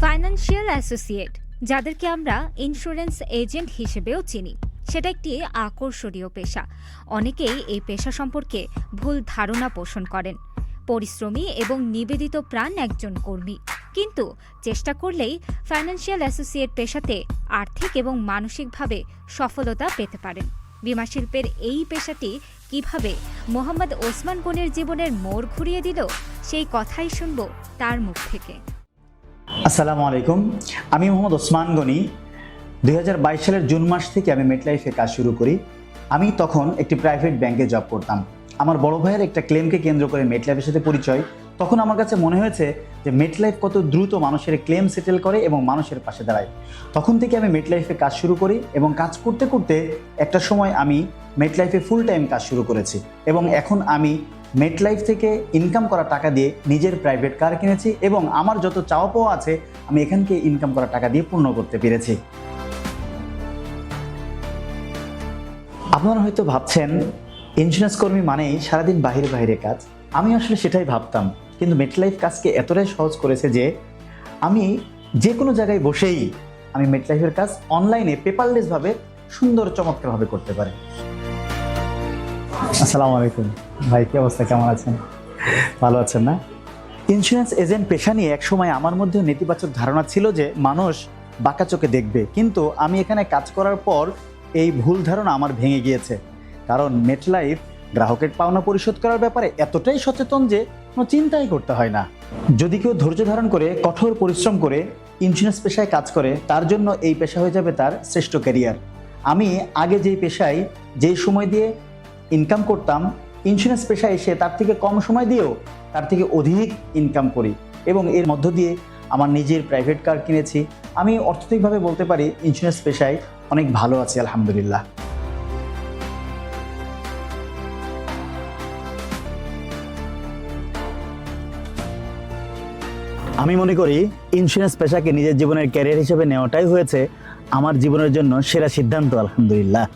Financial associate যাদেরকে আমরা insurance agent হিসেবেও চিনি। সেটা একটি আকর্ষণীয় পেশা। অনেকেই এই পেশা সম্পর্কে ভুল ধারণা পোষণ করেন। পরিশ্রমী এবং নিবেদিত প্রাণ একজন কর্মী। কিন্তু চেষ্টা করলেই ফাইন্যান্সিয়াল অ্যাসোসিয়েট পেশাতে আর্থিক এবং মানসিকভাবে সফলতা পেতে পারেন। বিমা শিল্পের এই পেশাটি কীভাবে মোহাম্মদ ওসমান গনির জীবনের মোড় ঘুরিয়ে দিল, সেই কথাই শুনব তার মুখ থেকে। আসসালামু আলাইকুম। আমি মোহাম্মদ ওসমান গনি। দু হাজার বাইশ সালের জুন মাস থেকে আমি মেটলাইফে কাজ শুরু করি। আমি তখন একটি প্রাইভেট ব্যাংকে জব করতাম। আমার বড় ভাইয়ের একটা ক্লেমকে কেন্দ্র করে মেটলাইফের সাথে পরিচয়। তখন আমার কাছে মনে হয়েছে যে মেটলাইফ কত দ্রুত মানুষের ক্লেম সেটেল করে এবং মানুষের পাশে দাঁড়ায়। তখন থেকে আমি মেটলাইফে কাজ শুরু করি এবং কাজ করতে করতে একটা সময় আমি মেটলাইফে ফুল টাইম কাজ শুরু করেছি। এবং এখন আমি মেটলাইফ থেকে ইনকাম করা টাকা দিয়ে নিজের প্রাইভেট কার কিনেছি এবং আমার যত চাওয়া পাওয়া আছে, আমি এখানকে ইনকাম করা টাকা দিয়ে পূর্ণ করতে পেরেছি। আপনারা হয়তো ভাবছেন ইন্স্যুরেন্স কর্মী মানেই সারাদিন বাহিরে বাইরে কাজ। আমি আসলে সেটাই ভাবতাম, কিন্তু মেটলাইফ কাজকে এতটাই সহজ করেছে যে, আমি যে কোনো জায়গায় বসেই আমি মেটলাইফের কাজ অনলাইনে পেপারলেসভাবে সুন্দর চমৎকারভাবে করতে পারি। আসসালামু আলাইকুম। ভাই, কি অবস্থা? কেমন আছেন? ভালো আছেন না? ইন্স্যুরেন্স এজেন্ট পেশা নিয়ে একসময় আমার মধ্যে নেতিবাচক ধারণা ছিল যে মানুষ বাঁকা চোখে দেখবে। কিন্তু আমি এখানে কাজ করার পর এই ভুল ধারণা আমার ভেঙে গিয়েছে। কারণ মেটলাইফ গ্রাহকের পাওনা পরিশোধ করার ব্যাপারে এতটাই সচেতন যে কোনো চিন্তাই করতে হয় না। যদি কেউ ধৈর্য ধারণ করে, কঠোর পরিশ্রম করে ইন্স্যুরেন্স পেশায় কাজ করে, তার জন্য এই পেশা হয়ে যাবে তার শ্রেষ্ঠ ক্যারিয়ার আমি আগে যেই পেশায়, যেই সময় দিয়ে ইনকাম করতাম ইন্স্যুরেন্স পেশায় এসে তার থেকে কম সময় দিয়েও তার থেকে অধিক ইনকাম করি। এবং এর মধ্য দিয়ে আমার নিজের প্রাইভেট কার কিনেছি। আমি অর্থনৈতিকভাবে বলতে পারি ইন্স্যুরেন্স পেশায় অনেক ভালো আছি, আলহামদুলিল্লাহ। আমি মনে করি ইন্স্যুরেন্স পেশাকে নিজের জীবনের ক্যারিয়ার হিসেবে নেওয়াটাই হয়েছে আমার জীবনের জন্য সেরা সিদ্ধান্ত, আলহামদুলিল্লাহ।